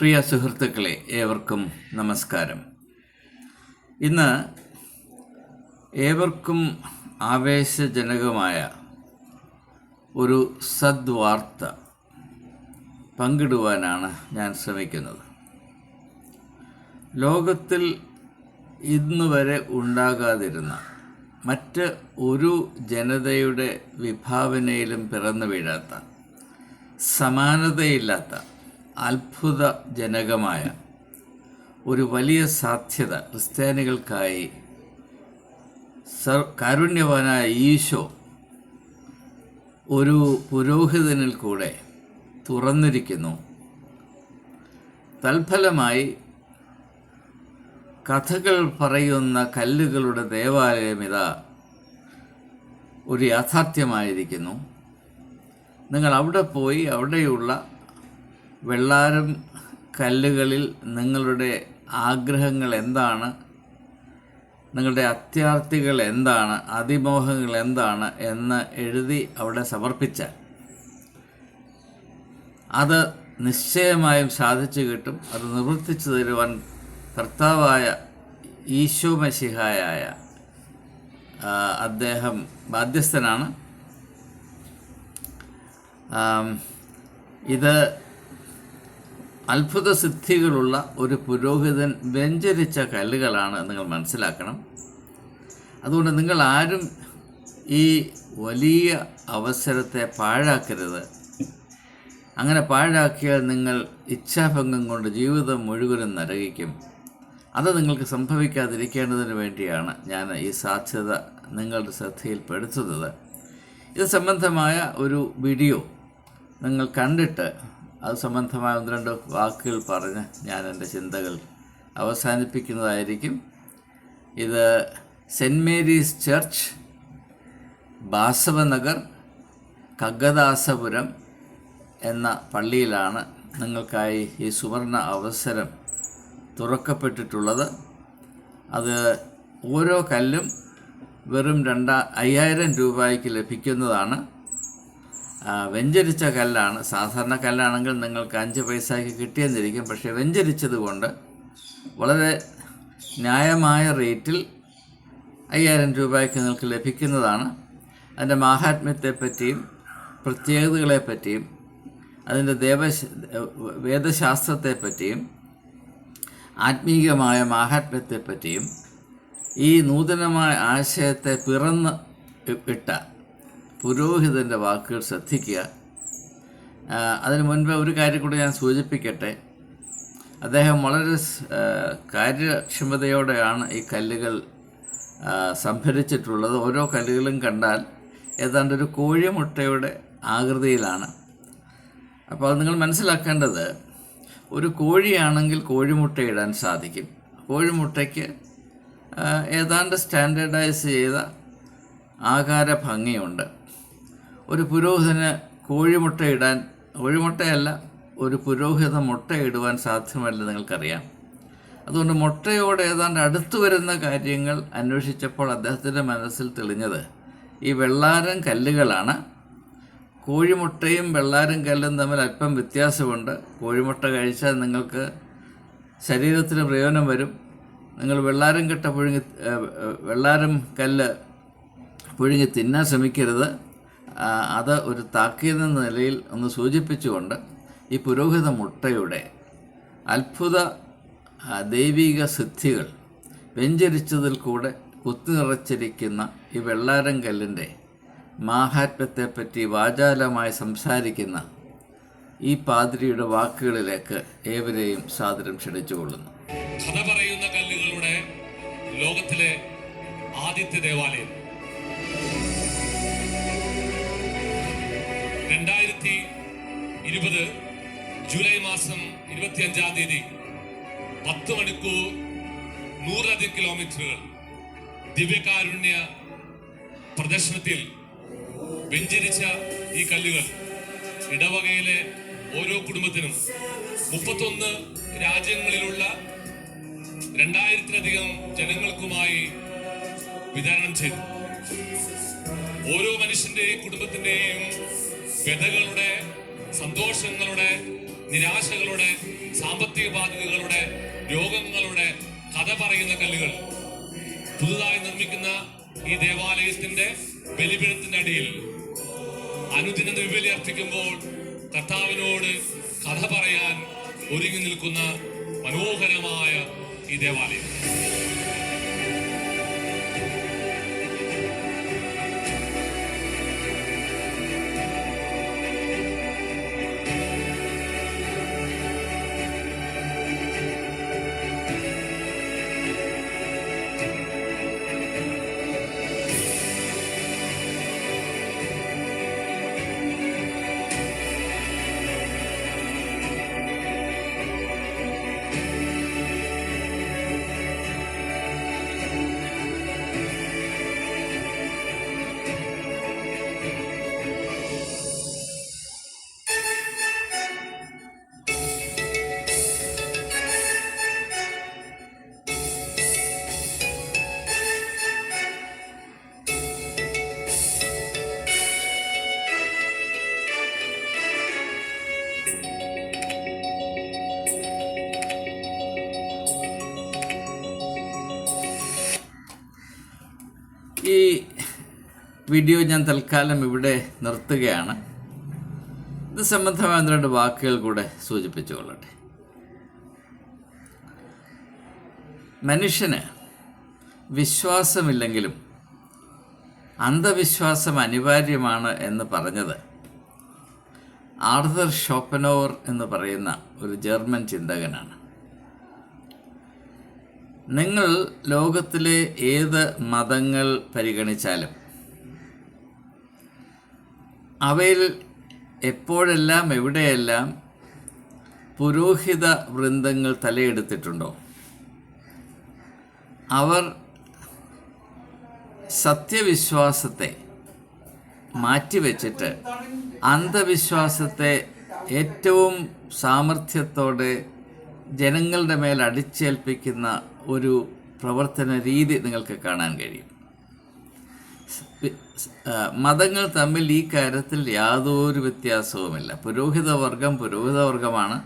പ്രിയ സുഹൃത്തുക്കളെ ഏവർക്കും നമസ്കാരം. ഇന്ന് ഏവർക്കും ആവേശജനകമായ ഒരു സദ്വാർത്ത പങ്കിടുവാനാണ് ഞാൻ ശ്രമിക്കുന്നത്. ലോകത്തിൽ ഇന്ന് വരെ ഉണ്ടാകാതിരുന്ന മറ്റ് ഒരു ജനതയുടെ വിഭാവനയിലും പിറന്നു വീഴാത്ത സമാനതയില്ലാത്ത അത്ഭുതജനകമായ ഒരു വലിയ സാധ്യത ക്രിസ്ത്യാനികൾക്കായി സർ കാരുണ്യവാനായ ഈശോ ഒരു പുരോഹിതനിൽ കൂടെ തുറന്നിരിക്കുന്നു. തൽഫലമായി കഥകൾ പറയുന്ന കല്ലുകളുടെ ദേവാലയം ഇതാ ഒരു യാഥാർത്ഥ്യമായിരിക്കുന്നു. നിങ്ങൾ അവിടെ പോയി അവിടെയുള്ള വെള്ളാരം കല്ലുകളിൽ നിങ്ങളുടെ ആഗ്രഹങ്ങൾ എന്താണ്? നിങ്ങളുടെ അത്യാർത്ഥികൾ എന്താണ്? അതിമോഹങ്ങൾ എന്താണ്? എന്ന് എഴുതി അവിടെ സമർപ്പിച്ചാൽ അത് നിശ്ചയമായും സാധിച്ചു കിട്ടും. അത് നിവർത്തിച്ചു തരുവാൻ കർത്താവായ ഈശോ മഷിഹായായ അദ്ദേഹം ബാധ്യസ്ഥനാണ്. ഇത് അത്ഭുത സിദ്ധികളുള്ള ഒരു പുരോഹിതൻ വ്യഞ്ചരിച്ച കല്ലുകളാണ് നിങ്ങൾ മനസ്സിലാക്കണം. അതുകൊണ്ട് നിങ്ങൾ ആരും ഈ വലിയ അവസരത്തെ പാഴാക്കരുത്. അങ്ങനെ പാഴാക്കിയാൽ നിങ്ങൾ ഇച്ഛാഭംഗം കൊണ്ട് ജീവിതം മുഴുവനും നരകിക്കും. അത് നിങ്ങൾക്ക് സംഭവിക്കാതിരിക്കേണ്ടതിന് വേണ്ടിയാണ് ഞാൻ ഈ സാധ്യത നിങ്ങളുടെ ശ്രദ്ധയിൽപ്പെടുത്തുന്നത്. ഇത് സംബന്ധമായ ഒരു വീഡിയോ നിങ്ങൾ കണ്ടിട്ട് അത് സംബന്ധമായ ഒന്ന് രണ്ട് വാക്കുകൾ പറഞ്ഞ് ഞാൻ എന്റെ ചിന്തകൾ അവസാനിപ്പിക്കുന്നതായിരിക്കും. ഇത് saint Mary's church Basavanagar Kaggadasapuram എന്ന പള്ളിയിലാണ് നിങ്ങൾക്കായി ഈ സുവർണ അവസരം തുറക്കപ്പെട്ടിട്ടുള്ളത്. അത് ഓരോ കല്ലും വെറും രണ്ടാ അയ്യായിരം രൂപയ്ക്ക് ലഭിക്കുന്നതാണ്. വെഞ്ചരിച്ച കല്ലാണ്. സാധാരണ കല്ലാണെങ്കിൽ നിങ്ങൾക്ക് അഞ്ച് പൈസയ്ക്ക് കിട്ടിയെന്നിരിക്കും. പക്ഷേ വെഞ്ചരിച്ചത് കൊണ്ട് വളരെ ന്യായമായ റേറ്റിൽ അയ്യായിരം രൂപയ്ക്ക് നിങ്ങൾക്ക് ലഭിക്കുന്നതാണ്. അതിന്റെ മാഹാത്മ്യത്തെപ്പറ്റിയും പ്രത്യേകതകളെപ്പറ്റിയും അതിന്റെ ദേവ വേദശാസ്ത്രത്തെപ്പറ്റിയും ആത്മീകമായ മാഹാത്മ്യത്തെപ്പറ്റിയും ഈ നൂതനമായ ആശയത്തെ പിറന്ന് ഇട്ട പുരോഹിതന്റെ വാക്കുകൾ ശ്രദ്ധിക്കുക. അതിന് മുൻപ് ഒരു കാര്യം കൂടി ഞാൻ സൂചിപ്പിക്കട്ടെ. അദ്ദേഹം വളരെ കാര്യക്ഷമതയോടെയാണ് ഈ കല്ലുകൾ സംഭരിച്ചിട്ടുള്ളത്. ഓരോ കല്ലുകളും കണ്ടാൽ ഏതാണ്ട് ഒരു കോഴിമുട്ടയുടെ ആകൃതിയിലാണ്. അപ്പോൾ അത് നിങ്ങൾ മനസ്സിലാക്കേണ്ടത് ഒരു കോഴിയാണെങ്കിൽ കോഴിമുട്ട ഇടാൻ സാധിക്കും. കോഴിമുട്ടയ്ക്ക് ഏതാണ്ട് സ്റ്റാൻഡേർഡൈസ് ചെയ്ത ആകാര ഭംഗിയുണ്ട്. ഒരു പുരോഹിതന് കോഴിമുട്ട ഇടാൻ കോഴിമുട്ടയല്ല ഒരു പുരോഹിത മുട്ട ഇടുവാൻ സാധ്യമല്ല നിങ്ങൾക്കറിയാം. അതുകൊണ്ട് മുട്ടയോട് ഏതാണ്ട് അടുത്തു വരുന്ന കാര്യങ്ങൾ അന്വേഷിച്ചപ്പോൾ അദ്ദേഹത്തിന്റെ മനസ്സിൽ തെളിഞ്ഞത് ഈ വെള്ളാരം കല്ലുകളാണ്. കോഴിമുട്ടയും വെള്ളാരം കല്ലും തമ്മിൽ അല്പം വ്യത്യാസമുണ്ട്. കോഴിമുട്ട കഴിച്ചാൽ നിങ്ങൾക്ക് ശരീരത്തിന് പ്രയോജനം വരും. നിങ്ങൾ വെള്ളാരം കെട്ട പുഴുങ്ങി വെള്ളാരം കല്ല് പുഴുങ്ങി തിന്നാൻ ശ്രമിക്കരുത്. അത് ഒരു താക്കീത് എന്ന നിലയിൽ ഒന്ന് സൂചിപ്പിച്ചുകൊണ്ട് ഈ പുരോഹിത മുട്ടയുടെ അത്ഭുത ദൈവിക സിദ്ധികൾ വെഞ്ചരിച്ചതിൽ കൂടെ കുത്തി നിറച്ചിരിക്കുന്ന ഈ വെള്ളാരം കല്ലിന്റെ മാഹാത്മ്യത്തെപ്പറ്റി വാചാലമായി സംസാരിക്കുന്ന ഈ പാതിരിയുടെ വാക്കുകളിലേക്ക് ഏവരെയും സാദരം ക്ഷണിച്ചുകൊള്ളുന്നു. കഥ പറയുന്ന കല്ലുകളുടെ ലോകത്തിലെ ആദ്യത്തെ ദേവാലയം. ഇരുപത് ജൂലൈ മാസം ഇരുപത്തിയഞ്ചാം തീയതി പത്ത് മണിക്കൂർ നൂറിലധികം കിലോമീറ്ററുകൾ ദിവ്യകാരുണ്യ പ്രദർശനത്തിൽ വെഞ്ചരിച്ച ഈ കല്ലുകൾ ഇടവകയിലെ ഓരോ കുടുംബത്തിനും മുപ്പത്തൊന്ന് രാജ്യങ്ങളിലുള്ള രണ്ടായിരത്തിലധികം ജനങ്ങൾക്കുമായി വിതരണം ചെയ്തു. ഓരോ മനുഷ്യന്റെയും കുടുംബത്തിന്റെയും വ്യതകളുടെ സന്തോഷങ്ങളുടെ നിരാശകളുടെ സാമ്പത്തിക ബാധ്യതകളുടെ രോഗങ്ങളുടെ കഥ പറയുന്ന കല്ലുകൾ പുതുതായി നിർമ്മിക്കുന്ന ഈ ദേവാലയത്തിന്റെ ബലിപീഠത്തിന്റെ അടിയിൽ. അനുദിന ബലി അർപ്പിക്കുമ്പോൾ കർത്താവിനോട് കഥ പറയാൻ ഒരുങ്ങി നിൽക്കുന്ന മനോഹരമായ ഈ ദേവാലയം. വീഡിയോ ഞാൻ തൽക്കാലം ഇവിടെ നിർത്തുകയാണ്. ഇത് സംബന്ധമായ രണ്ട് വാക്കുകൾ കൂടെ സൂചിപ്പിച്ചുകൊള്ളട്ടെ. മനുഷ്യന് വിശ്വാസമില്ലെങ്കിലും അന്ധവിശ്വാസം അനിവാര്യമാണ് എന്ന് പറഞ്ഞത് ആർതർ ഷോപ്പനോവർ എന്ന് പറയുന്ന ഒരു ജർമ്മൻ ചിന്തകനാണ്. നിങ്ങൾ ലോകത്തിലെ ഏത് മതങ്ങൾ പരിഗണിച്ചാലും അവയിൽ എപ്പോഴെല്ലാം എവിടെയെല്ലാം പുരോഹിത വൃന്ദങ്ങൾ തലയെടുത്തിട്ടുണ്ടോ? അവർ സത്യവിശ്വാസത്തെ മാറ്റിവെച്ചിട്ട് അന്ധവിശ്വാസത്തെ ഏറ്റവും സാമർഥ്യത്തോടെ ജനങ്ങളുടെ മേൽ അടിച്ചേൽപ്പിക്കുന്ന ഒരു പ്രവർത്തന രീതി നിങ്ങൾക്ക് കാണാൻ കഴിയും. മതങ്ങൾ തമ്മിൽ ഈ കാര്യത്തിൽ യാതൊരു വ്യത്യാസവുമില്ല. പുരോഹിതവർഗം പുരോഹിതവർഗമാണ്.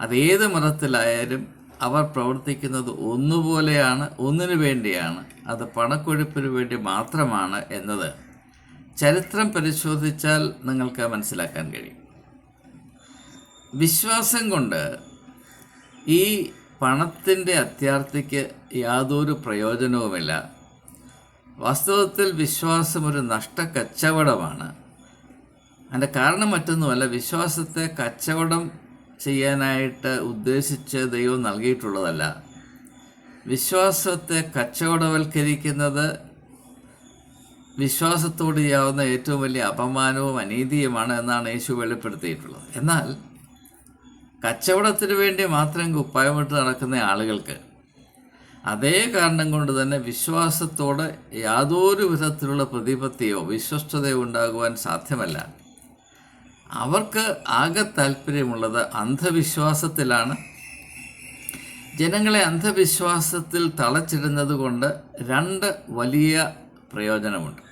അതേത് മതത്തിലായാലും അവർ പ്രവർത്തിക്കുന്നത് ഒന്നുപോലെയാണ് ഒന്നിനു വേണ്ടിയാണ്. അത് പണക്കൊഴുപ്പിനു വേണ്ടി മാത്രമാണ് എന്നത് ചരിത്രം പരിശോധിച്ചാൽ നിങ്ങൾക്ക് മനസ്സിലാക്കാൻ കഴിയും. വിശ്വാസം കൊണ്ട് ഈ പണത്തിന്റെ അത്യാർത്ഥിക്ക് യാതൊരു പ്രയോജനവുമില്ല. വാസ്തവത്തിൽ വിശ്വാസം ഒരു നഷ്ടക്കച്ചവടമാണ്. അതിന്റെ കാരണം മറ്റൊന്നുമല്ല വിശ്വാസത്തെ കച്ചവടം ചെയ്യാനായിട്ട് ഉദ്ദേശിച്ച് ദൈവം നൽകിയിട്ടുള്ളതല്ല. വിശ്വാസത്തെ കച്ചവടവൽക്കരിക്കുന്നത് വിശ്വാസത്തോട് ചെയ്യാവുന്ന ഏറ്റവും വലിയ അപമാനവും അനീതിയുമാണ് എന്നാണ് യേശു വെളിപ്പെടുത്തിയിട്ടുള്ളത്. എന്നാൽ കച്ചവടത്തിന് വേണ്ടി മാത്രം കുപ്പായമിട്ട് നടക്കുന്ന ആളുകൾക്ക് അതേ കാരണം കൊണ്ട് തന്നെ വിശ്വാസത്തോടെ യാതൊരു വിധത്തിലുള്ള പ്രതിപത്തിയോ വിശ്വസ്തതയോ ഉണ്ടാകുവാൻ സാധ്യമല്ല. അവർക്ക് ആകെ താല്പര്യമുള്ളത് അന്ധവിശ്വാസത്തിലാണ്. ജനങ്ങളെ അന്ധവിശ്വാസത്തിൽ തളച്ചിടുന്നത് കൊണ്ട് രണ്ട് വലിയ പ്രയോജനമുണ്ട്.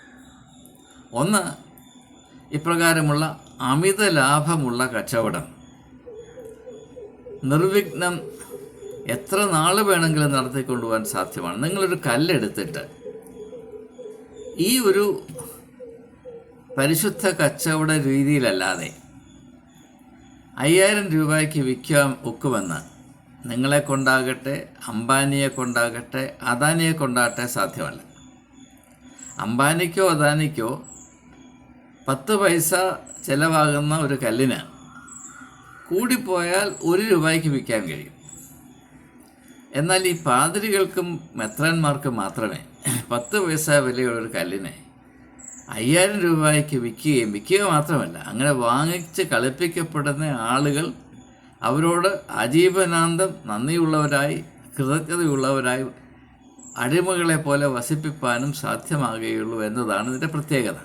ഒന്ന് ഇപ്രകാരമുള്ള അമിത ലാഭമുള്ള കച്ചവടം. നിർവിഘ്നം എത്ര നാൾ വേണമെങ്കിലും നടത്തിക്കൊണ്ടുപോകാൻ സാധ്യമാണ്. നിങ്ങളൊരു കല്ലെടുത്തിട്ട് ഈ ഒരു പരിശുദ്ധ കച്ചവട രീതിയിലല്ലാതെ അയ്യായിരം രൂപയ്ക്ക് വിൽക്കാൻ ഒക്കുമെന്ന് നിങ്ങളെ കൊണ്ടാകട്ടെ അംബാനിയെ കൊണ്ടാകട്ടെ അദാനിയെ കൊണ്ടാകട്ടെ സാധ്യമല്ല. അംബാനിക്കോ അദാനിക്കോ പത്ത് പൈസ ചിലവാകുന്ന ഒരു കല്ലിന് കൂടിപ്പോയാൽ ഒരു രൂപയ്ക്ക് വിൽക്കാൻ കഴിയും. എന്നാൽ ഈ പാതിരികൾക്കും മെത്രാന്മാർക്കും മാത്രമേ പത്ത് പൈസ വിലയുള്ള ഒരു കല്ലിനെ അയ്യായിരം രൂപയ്ക്ക് വിൽക്കുകയും വിൽക്കുക മാത്രമല്ല അങ്ങനെ വാങ്ങിച്ച് കളിപ്പിക്കപ്പെടുന്ന ആളുകൾ അവരോട് ആജീവനാന്തം നന്ദിയുള്ളവരായി കൃതജ്ഞതയുള്ളവരായി അടിമകളെ പോലെ വസിപ്പിക്കാനും സാധ്യമാകുകയുള്ളൂ എന്നതാണ് ഇതിന്റെ പ്രത്യേകത.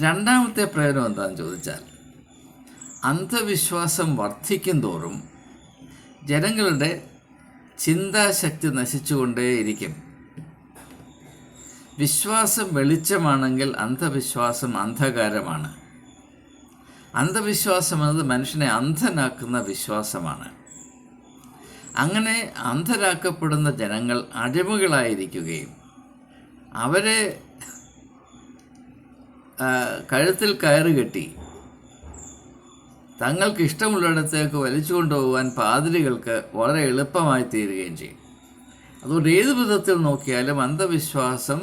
രണ്ടാമത്തെ പ്രയോജനം എന്താണെന്ന് ചോദിച്ചാൽ അന്ധവിശ്വാസം വർദ്ധിക്കും തോറും ജനങ്ങളുടെ ചിന്താശക്തി നശിച്ചുകൊണ്ടേയിരിക്കും വിശ്വാസം വെളിച്ചമാണെങ്കിൽ അന്ധവിശ്വാസം അന്ധകാരമാണ്. അന്ധവിശ്വാസം എന്നത് മനുഷ്യനെ അന്ധനാക്കുന്ന വിശ്വാസമാണ്. അങ്ങനെ അന്ധരാക്കപ്പെടുന്ന ജനങ്ങൾ അടിമകളായിരിക്കുകയും അവരെ കഴുത്തിൽ കയറ് കെട്ടി തങ്ങൾക്ക് ഇഷ്ടമുള്ളിടത്തേക്ക് വലിച്ചു കൊണ്ടുപോകാൻ പാതിരികൾക്ക് വളരെ എളുപ്പമായി തീരുകയും ചെയ്യും. അതുകൊണ്ട് ഏത് വിധത്തിൽ നോക്കിയാലും അന്ധവിശ്വാസം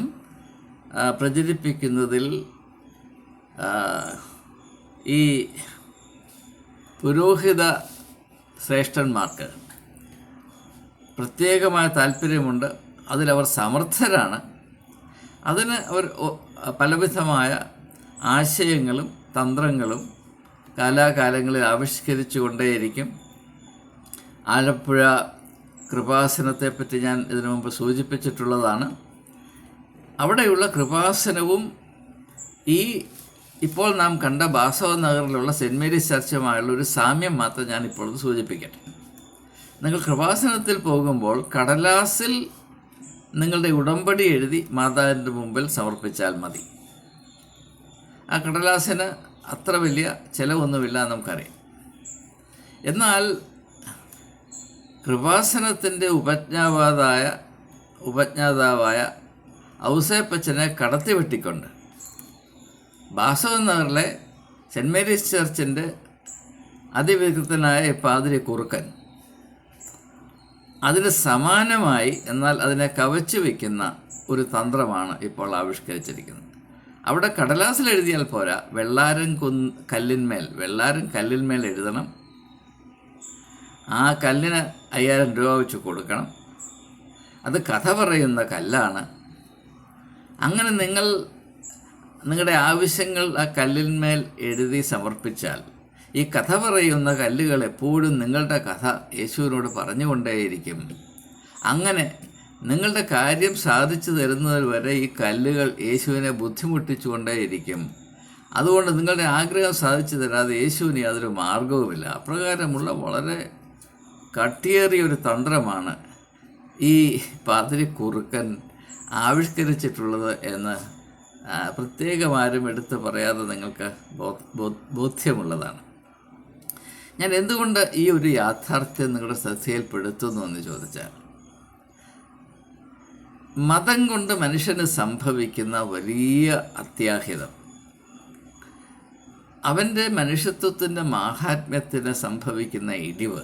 പ്രചരിപ്പിക്കുന്നതിൽ ഈ പുരോഹിത ശ്രേഷ്ഠന്മാർക്ക് പ്രത്യേകമായ താല്പര്യമുണ്ട്. അതിലവർ സമർത്ഥരാണ്. അതിന് അവർ പലവിധമായ ആശയങ്ങളും തന്ത്രങ്ങളും കാലാകാലങ്ങളിൽ ആവിഷ്കരിച്ചു കൊണ്ടേയിരിക്കും. ആലപ്പുഴ കൃപാസനത്തെപ്പറ്റി ഞാൻ ഇതിനു മുമ്പ് സൂചിപ്പിച്ചിട്ടുള്ളതാണ്. അവിടെയുള്ള കൃപാസനവും ഈ ഇപ്പോൾ നാം കണ്ട ബാസവ നഗറിലുള്ള സെന്റ് മേരീസ് ചർച്ചുമായുള്ള ഒരു സാമ്യം മാത്രം ഞാൻ ഇപ്പോൾ സൂചിപ്പിക്കട്ടെ. നിങ്ങൾ കൃപാസനത്തിൽ പോകുമ്പോൾ കടലാസിൽ നിങ്ങളുടെ ഉടമ്പടി എഴുതി മാതാവിന്റെ മുമ്പിൽ സമർപ്പിച്ചാൽ മതി. ആ കടലാസിന് അത്ര വലിയ ചിലവൊന്നുമില്ല നമുക്കറിയാം. എന്നാൽ കൃപാസനത്തിന്റെ ഉപജ്ഞാവാതായ ഉപജ്ഞാതാവായ ഔസേപ്പച്ചനെ കടത്തി വെട്ടിക്കൊണ്ട് ബാസവൻ നഗറിലെ സെന്റ് മേരീസ് ചർച്ചിന്റെ അതിവികൃതനായ പാതിരി കുറുക്കൻ അതിന് സമാനമായി എന്നാൽ അതിനെ കവച്ചു വയ്ക്കുന്ന ഒരു തന്ത്രമാണ് ഇപ്പോൾ ആവിഷ്കരിച്ചിരിക്കുന്നത്. അവിടെ കടലാസിൽ എഴുതിയാൽ പോരാ. വെള്ളാരൻ കുന്ന് കല്ലിന്മേൽ. വെള്ളാരൻ കല്ലിന്മേൽ എഴുതണം. ആ കല്ലിന് അയ്യായിരം രൂപ വെച്ച് കൊടുക്കണം. അത് കഥ പറയുന്ന കല്ലാണ്. അങ്ങനെ നിങ്ങൾ നിങ്ങളുടെ ആവശ്യങ്ങൾ ആ കല്ലിന്മേൽ എഴുതി സമർപ്പിച്ചാൽ ഈ കഥ പറയുന്ന കല്ലുകൾ എപ്പോഴും നിങ്ങളുടെ കഥ യേശുവിനോട് പറഞ്ഞുകൊണ്ടേയിരിക്കും. അങ്ങനെ നിങ്ങളുടെ കാര്യം സാധിച്ചു തരുന്നത് വരെ ഈ കല്ലുകൾ യേശുവിനെ ബുദ്ധിമുട്ടിച്ചുകൊണ്ടേയിരിക്കും. അതുകൊണ്ട് നിങ്ങളുടെ ആഗ്രഹം സാധിച്ചു തരാതെ യേശുവിന് യാതൊരു മാർഗവുമില്ല അപ്രകാരമുള്ള വളരെ കട്ടിയേറിയ ഒരു തന്ത്രമാണ് ഈ പാതിരി കുറുക്കൻ ആവിഷ്കരിച്ചിട്ടുള്ളത് എന്ന് പ്രത്യേകം ആരും എടുത്ത് പറയാതെ നിങ്ങൾക്ക് ബോധ്യമുള്ളതാണ്. ഞാൻ എന്തുകൊണ്ട് ഈ ഒരു യാഥാർത്ഥ്യം നിങ്ങളുടെ ശ്രദ്ധയിൽപ്പെടുത്തുന്നു എന്ന് ചോദിച്ചാൽ മതം കൊണ്ട് മനുഷ്യന് സംഭവിക്കുന്ന വലിയ അത്യാഹിതം. അവന്റെ മനുഷ്യത്വത്തിന്റെ മാഹാത്മ്യത്തിന് സംഭവിക്കുന്ന ഇടിവ്.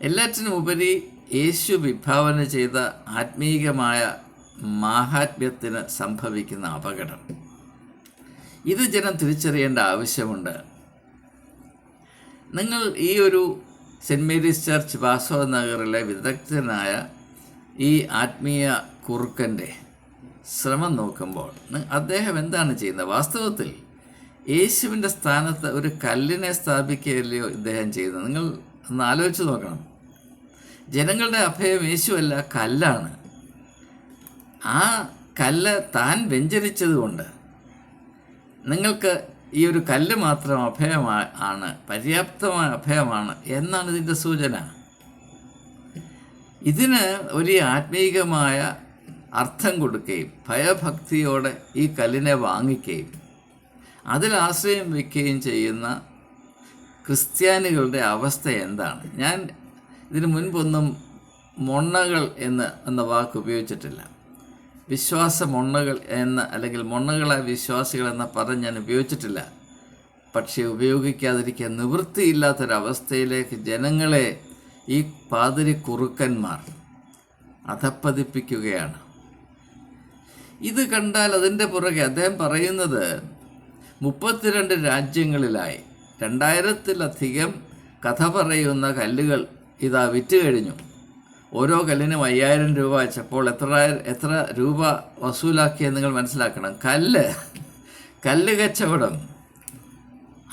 എല്ലാറ്റിനും ഉപരി യേശു വിഭാവന ചെയ്ത ആത്മീകമായ മാഹാത്മ്യത്തിന് സംഭവിക്കുന്ന അപകടം. ഇത് ജനം തിരിച്ചറിയേണ്ട ആവശ്യമുണ്ട്. നിങ്ങൾ ഈ ഒരു സെന്റ് മേരീസ് ചർച്ച് വാസവ നഗറിലെ വിദഗ്ധനായ ഈ ആത്മീയ കുറുക്കന്റെ ശ്രമം നോക്കുമ്പോൾ അദ്ദേഹം എന്താണ് ചെയ്യുന്നത്? വാസ്തവത്തിൽ യേശുവിന്റെ സ്ഥാനത്ത് ഒരു കല്ലിനെ സ്ഥാപിക്കുകയല്ലയോ ഇദ്ദേഹം ചെയ്യുന്നത്? നിങ്ങൾ ഒന്ന് ആലോചിച്ച് നോക്കണം. ജനങ്ങളുടെ അഭയം യേശുവല്ല കല്ലാണ്. ആ കല്ല് താൻ വ്യഞ്ചരിച്ചതുകൊണ്ട് നിങ്ങൾക്ക് ഈ ഒരു കല്ല് മാത്രം അഭയമാണ് പര്യാപ്തമായ അഭയമാണ് എന്നാണ് ഇതിന്റെ സൂചന. ഇതിന് ഒരു ആത്മീകമായ അർത്ഥം കൊടുക്കുകയും ഭയഭക്തിയോടെ ഈ കല്ലിനെ വാങ്ങിക്കുകയും അതിൽ ആശ്രയം വയ്ക്കുകയും ചെയ്യുന്ന ക്രിസ്ത്യാനികളുടെ അവസ്ഥ എന്താണ്? ഞാൻ ഇതിനു മുൻപൊന്നും മൊണ്ണകൾ എന്ന് എന്ന വാക്ക് ഉപയോഗിച്ചിട്ടില്ല. വിശ്വാസ മൊണ്ണകൾ എന്ന അല്ലെങ്കിൽ മൊണ്ണകളായ വിശ്വാസികൾ എന്ന പദം ഞാൻ ഉപയോഗിച്ചിട്ടില്ല. പക്ഷേ ഉപയോഗിക്കാതിരിക്കാൻ നിവൃത്തിയില്ലാത്തൊരവസ്ഥയിലേക്ക് ജനങ്ങളെ ഈ പാതിരി കുറുക്കന്മാർ അധപ്പതിപ്പിക്കുകയാണ്. ഇത് കണ്ടാൽ അതിന്റെ പുറകെ അദ്ദേഹം പറയുന്നത് മുപ്പത്തിരണ്ട് രാജ്യങ്ങളിലായി രണ്ടായിരത്തിലധികം കഥ പറയുന്ന കല്ലുകൾ ഇതാ വിറ്റ് കഴിഞ്ഞു. ഓരോ കല്ലിനും അയ്യായിരം രൂപ വെച്ചപ്പോൾ എത്ര എത്ര രൂപ വസൂലാക്കിയെന്ന് നിങ്ങൾ മനസ്സിലാക്കണം. കല്ല് കല്ല് കച്ചവടം.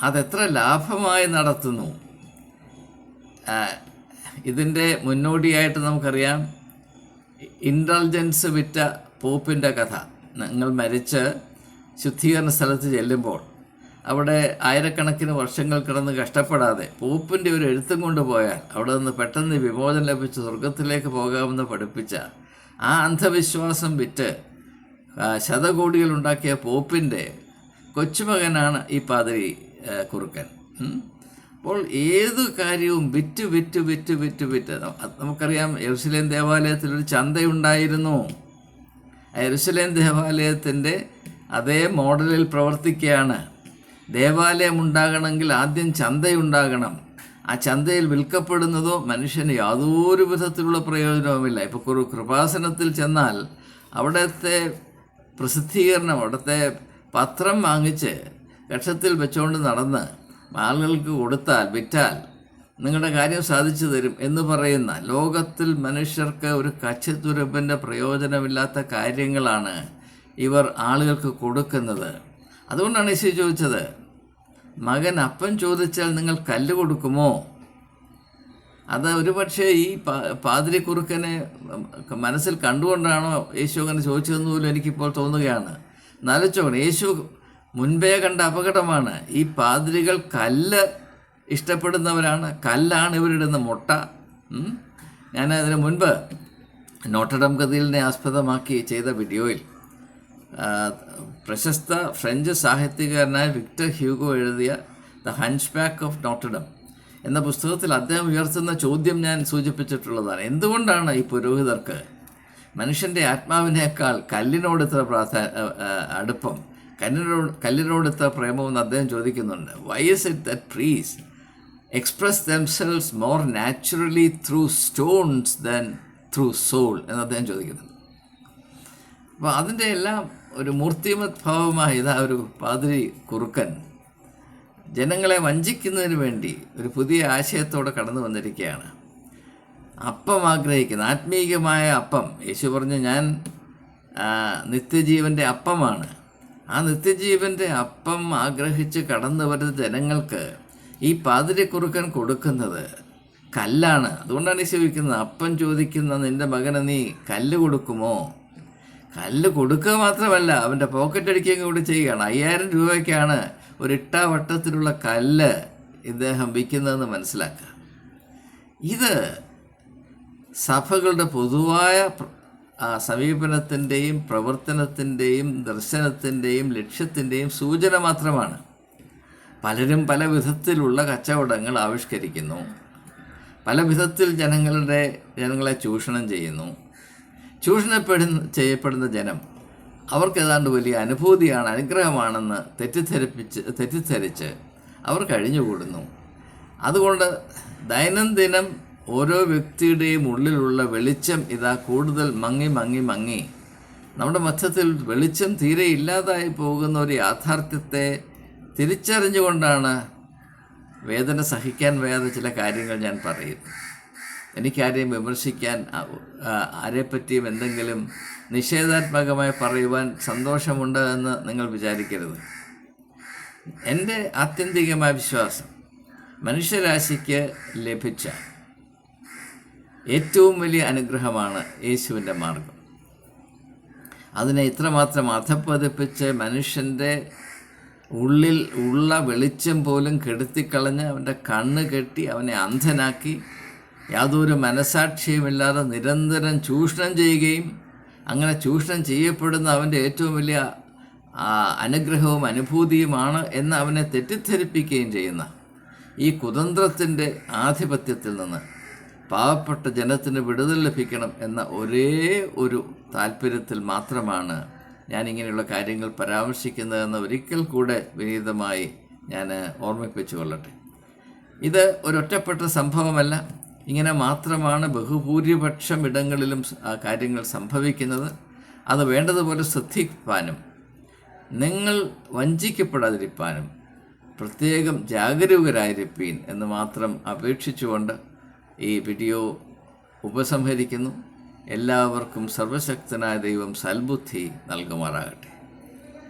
അതെത്ര ലാഭമായി നടത്തുന്നു. ഇതിന്റെ മുന്നോടിയായിട്ട് നമുക്കറിയാം ഇന്റലിജൻസ് വിറ്റ പോപ്പിന്റെ കഥ നിങ്ങൾ മരിച്ച് ശുദ്ധീകരണ സ്ഥലത്ത് ചെല്ലുമ്പോൾ അവിടെ ആയിരക്കണക്കിന് വർഷങ്ങൾ കിടന്ന് കഷ്ടപ്പെടാതെ പോപ്പിന്റെ ഒരു എഴുത്തും കൊണ്ട് പോയാൽ അവിടെ നിന്ന് പെട്ടെന്ന് വിമോചനം ലഭിച്ച് സ്വർഗത്തിലേക്ക് പോകാമെന്ന് പഠിപ്പിച്ച ആ അന്ധവിശ്വാസം വിറ്റ് ശതകോടികൾ ഉണ്ടാക്കിയ പോപ്പിന്റെ കൊച്ചുമകനാണ് ഈ പാതിരി കുറുക്കൻ. അപ്പോൾ ഏത് കാര്യവും വിറ്റ് വിറ്റ് വിറ്റ് വിറ്റ് വിറ്റ്. നമുക്കറിയാം യെറുസലേം ദേവാലയത്തിൽ ഒരു ചന്തയുണ്ടായിരുന്നു. ആ യെരുസലേം ദേവാലയത്തിന്റെ അതേ മോഡലിൽ പ്രവർത്തിക്കുകയാണ്. ദേവാലയം ഉണ്ടാകണമെങ്കിൽ ആദ്യം ചന്തയുണ്ടാകണം. ആ ചന്തയിൽ വിൽക്കപ്പെടുന്നതോ മനുഷ്യന് യാതൊരു വിധത്തിലുള്ള പ്രയോജനവുമില്ല. ഇപ്പോൾ ഒരു കൃപാസനത്തിൽ ചെന്നാൽ അവിടുത്തെ പ്രസിദ്ധീകരണം അവിടുത്തെ പത്രം വാങ്ങിച്ച് ലക്ഷത്തിൽ വെച്ചുകൊണ്ട് നടന്ന് ആളുകൾക്ക് കൊടുത്താൽ വിറ്റാൽ നിങ്ങളുടെ കാര്യം സാധിച്ചു തരും എന്ന് പറയുന്ന ലോകത്തിൽ മനുഷ്യർക്ക് ഒരു കച്ചത്തുരപ്പിന്റെ പ്രയോജനമില്ലാത്ത കാര്യങ്ങളാണ് ഇവർ ആളുകൾക്ക് കൊടുക്കുന്നത്. അതുകൊണ്ടാണ് ഈശോ ചോദിച്ചത് മകൻ അപ്പൻ ചോദിച്ചാൽ നിങ്ങൾ കല്ല് കൊടുക്കുമോ? അത് ഒരുപക്ഷെ ഈ പാതിരി കുറുക്കനെ മനസ്സിൽ കണ്ടുകൊണ്ടാണോ യേശു അങ്ങനെ ചോദിച്ചതെന്ന് പോലും എനിക്കിപ്പോൾ തോന്നുകയാണ്. എന്നാലോചിച്ചോണം യേശു മുൻപേ കണ്ട അപകടമാണ്. ഈ പാതിരികൾ കല്ല് ഇഷ്ടപ്പെടുന്നവരാണ്. കല്ലാണ് ഇവരിടുന്ന മുട്ട. ഞാൻ അതിന് മുൻപ് നോട്ടഡം ഗതിലിനെ ആസ്പദമാക്കി ചെയ്ത വീഡിയോയിൽ പ്രശസ്ത ഫ്രഞ്ച് സാഹിത്യകാരനായ വിക്ടർ ഹ്യൂഗോ എഴുതിയ the hunchback of Notre Dame എന്ന പുസ്തകത്തിൽ അദ്ദേഹം ഉയർത്തുന്ന ചോദ്യം ഞാൻ സൂചിപ്പിച്ചിട്ടുള്ളതാണ്. എന്തുകൊണ്ടാണ് ഈ പുരോഹിതർക്ക് മനുഷ്യന്റെ ആത്മാവിനേക്കാൾ കല്ലിനോട് ഇത്ര പ്രാധാ അടുപ്പം? കല്ലിനോട് കല്ലിനോടുത്ത പ്രേമമെന്ന് അദ്ദേഹം ചോദിക്കുന്നുണ്ട് why is it that priests express themselves more naturally through stones than through soul എന്ന് അദ്ദേഹം ചോദിക്കുന്നുണ്ട്. അപ്പോൾ അതിന്റെ എല്ലാം ഒരു മൂർത്തിമത് ഭാവമായ ഇതാ ഒരു പാതിരി കുറുക്കൻ ജനങ്ങളെ വഞ്ചിക്കുന്നതിന് വേണ്ടി ഒരു പുതിയ ആശയത്തോടെ കടന്നു വന്നിരിക്കുകയാണ്. അപ്പം ആഗ്രഹിക്കുന്ന. ആത്മീയമായ അപ്പം. യേശു പറഞ്ഞു ഞാൻ നിത്യജീവന്റെ അപ്പമാണ്. ആ നിത്യജീവന്റെ അപ്പം ആഗ്രഹിച്ച് കടന്നു വരുന്ന ജനങ്ങൾക്ക് ഈ പാതിരക്കുറുക്കൻ കൊടുക്കുന്നത് കല്ലാണ്. അതുകൊണ്ടാണ് ഈ ചോദിക്കുന്നത് അപ്പം ചോദിക്കുന്ന നിന്റെ മകന് നീ കല്ല് കൊടുക്കുമോ? കല്ല് കൊടുക്കുക മാത്രമല്ല അവന്റെ പോക്കറ്റ് അടിക്കുകയും കൂടി ചെയ്യുകയാണ്. അയ്യായിരം രൂപയ്ക്കാണ് ഒരു ഇട്ടാവട്ടത്തിലുള്ള കല്ല് ഇദ്ദേഹം വിൽക്കുന്നതെന്ന് മനസ്സിലാക്കുക. ഇത് സഭകളുടെ പൊതുവായ ആ സമീപനത്തിന്റെയും പ്രവർത്തനത്തിന്റെയും ദർശനത്തിന്റെയും ലക്ഷ്യത്തിന്റെയും സൂചന മാത്രമാണ്. പലരും പല വിധത്തിലുള്ള കച്ചവടങ്ങൾ ആവിഷ്കരിക്കുന്നു. പല വിധത്തിൽ ജനങ്ങളുടെ ജനങ്ങളെ ചൂഷണം ചെയ്യുന്നു. ചൂഷണപ്പെടുന്ന ചെയ്യപ്പെടുന്ന ജനം അവർക്ക് ഏതാണ്ട് വലിയ അനുഭൂതിയാണ് അനുഗ്രഹമാണെന്ന് തെറ്റിദ്ധരിപ്പിച്ച് തെറ്റിദ്ധരിച്ച് അവർ കഴിഞ്ഞുകൂടുന്നു. അതുകൊണ്ട് ദൈനംദിനം ഓരോ വ്യക്തിയുടെയും ഉള്ളിലുള്ള വെളിച്ചം ഇതാ കൂടുതൽ മങ്ങി മങ്ങി മങ്ങി. നമ്മുടെ മധ്യത്തിൽ വെളിച്ചം തീരെ ഇല്ലാതായി പോകുന്ന ഒരു യാഥാർത്ഥ്യത്തെ തിരിച്ചറിഞ്ഞുകൊണ്ടാണ് വേദന സഹിക്കാൻ വയ്യാതെ ചില കാര്യങ്ങൾ ഞാൻ പറയുന്നു എനിക്കാരെയും വിമർശിക്കാൻ ആരെപ്പറ്റിയും എന്തെങ്കിലും നിഷേധാത്മകമായി പറയുവാൻ സന്തോഷമുണ്ട് എന്ന് നിങ്ങൾ വിചാരിക്കരുത്. എന്റെ ആത്യന്തികമായ വിശ്വാസം മനുഷ്യരാശിക്ക് ലഭിച്ച ഏറ്റവും വലിയ അനുഗ്രഹമാണ് യേശുവിന്റെ മാർഗം. അതിനെ ഇത്രമാത്രം അധപ്പതിപ്പിച്ച് മനുഷ്യന്റെ ഉള്ളിൽ ഉള്ള വെളിച്ചം പോലും കെടുത്തിക്കളഞ്ഞ് അവന്റെ കണ്ണ് കെട്ടി അവനെ അന്ധനാക്കി യാതൊരു മനസാക്ഷിയുമില്ലാതെ നിരന്തരം ചൂഷണം ചെയ്യുകയും അങ്ങനെ ചൂഷണം ചെയ്യപ്പെടുന്ന അവന്റെ ഏറ്റവും വലിയ അനുഗ്രഹവും അനുഭൂതിയുമാണ് എന്ന് അവനെ തെറ്റിദ്ധരിപ്പിക്കുകയും ചെയ്യുന്ന ഈ കുതന്ത്രത്തിന്റെ ആധിപത്യത്തിൽ നിന്ന് പാവപ്പെട്ട ജനത്തിന് വിടുതൽ ലഭിക്കണം എന്ന ഒരേ ഒരു താല്പര്യത്തിൽ മാത്രമാണ് ഞാൻ ഇങ്ങനെയുള്ള കാര്യങ്ങൾ പരാമർശിക്കുന്നതെന്ന് ഒരിക്കൽ കൂടെ വിനീതമായി ഞാൻ ഓർമ്മിപ്പിച്ചു കൊള്ളട്ടെ ഇത് ഒരൊറ്റപ്പെട്ട സംഭവമല്ല. ഇങ്ങനെ മാത്രമാണ് ബഹുഭൂരിപക്ഷം ഇടങ്ങളിലും കാര്യങ്ങൾ സംഭവിക്കുന്നത്. അത് വേണ്ടതുപോലെ ശ്രദ്ധിക്കാനും നിങ്ങൾ വഞ്ചിക്കപ്പെടാതിരിക്കാനും പ്രത്യേകം ജാഗരൂകരായിരിപ്പീൻ എന്ന് മാത്രം അപേക്ഷിച്ചുകൊണ്ട് ഈ വീഡിയോ ഉപസംഹരിക്കുന്നു. എല്ലാവർക്കും സർവശക്തനായ ദൈവം സൽബുദ്ധി നൽകുമാറാകട്ടെ.